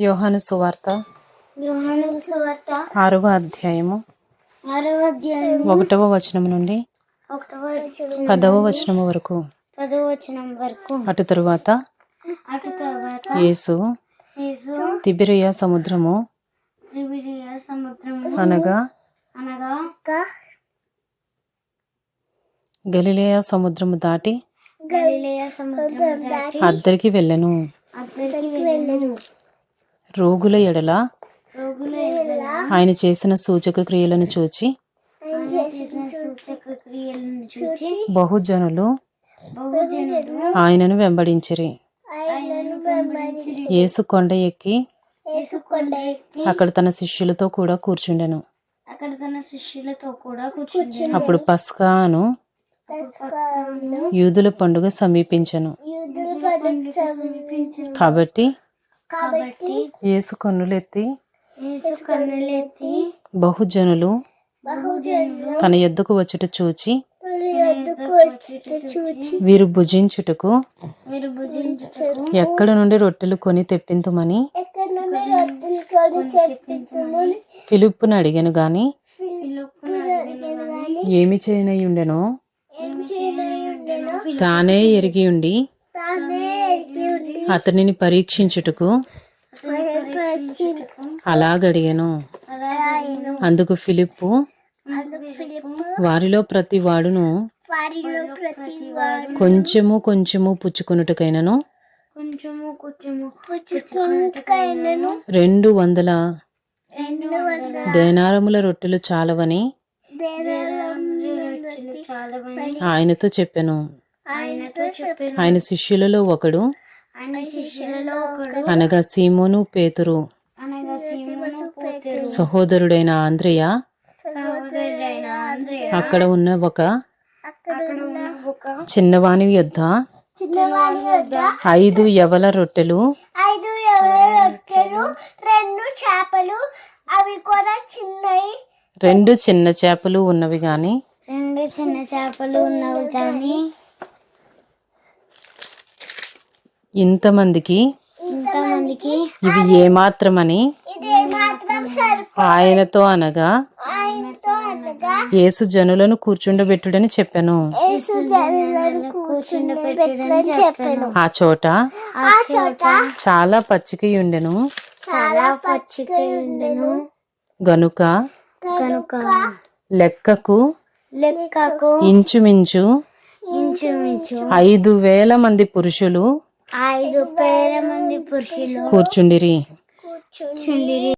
యోహాను సువార్త యోహాను సువార్త ఆరవ అధ్యాయము ఆరవ అధ్యాయం ఒకటవ వచనం నుండి ఒకటవ వచనం పదవ వచనం వరకు. పదవ వచనం వరకు. అటు తరువాత అటు తర్వాత యేసు యేసు తిబిరియ సముద్రము త్రివిడియ సముద్రము అనగా అనగా గలిలేయ సముద్రము దాటి గలిలయ సముద్రం దాటి అద్దరికి వెళ్ళెను. అద్దరికి వెళ్ళను. రోగుల ఎడల ఆయన చేసిన సూచక క్రియలను చూచి బహుజనులు ఆయనను వెంబడించిరి. యేసు కొండ ఎక్కి అక్కడ తన శిష్యులతో కూడా కూర్చుండెను. అక్కడ తన శిష్యులతో కూడా కూర్చుని అప్పుడు పస్కాను యూదుల పండుగ సమీపించెను. కాబట్టి కాబట్టి యేసు కన్నులెత్తి యేసు కన్నులెత్తి బహుజనులు బహుజనులు తన యొద్దకు వచ్చుట చూచి ఎద్దుకు వీరు భుజించుటకు ఎక్కడ నుండి రొట్టెలు కొని తెప్పింతుమని పిలుపుని అడిగాను గాని ఏమి చేయనయ్యుండెనో ఏమి చేయనుండెనో తానే ఎరిగి ఉండి తానే ఎరిగి ఉండి అతనిని పరీక్షించుటకు అలాగడిగాను. అందుకు ఫిలిప్పు వారిలో ప్రతి వాడును కొంచెము కొంచెము పుచ్చుకున్నట్టుకైనను రెండు వందల దేనారముల రొట్టెలు చాలవని ఆయనతో చెప్పాను. ఆయన శిష్యులలో ఒకడు అనగా సీమోను పేతురు. సహోదరుడైన అంద్రయ అక్కడ ఉన్న ఒక అక్కడ ఉన్న ఒక చిన్నవాని యొద్ద ఐదు యవల రొట్టెలు. ఐదు ఎవరో రొట్టెలు రెండు చేపలు అవి కూడా చిన్నవి రెండు చిన్న చేపలు ఉన్నవి గాని. రెండు చిన్న చేపలు ఉన్నవి కానీ ఇంతమందికి ఇవి ఏమాత్రమని ఆయనతో అనగా యేసు జనులను కూర్చుండబెట్టుడని చెప్పాను. ఆ చోట చాలా పచ్చిక ఉండెను గనుక లెక్కకు లెక్కకు ఇంచుమించు ఇంచుమించు ఐదు వేల మంది పురుషులు ఐదు వేల మంది పురుషులు కూర్చుండిరి. కూర్చుండిరి.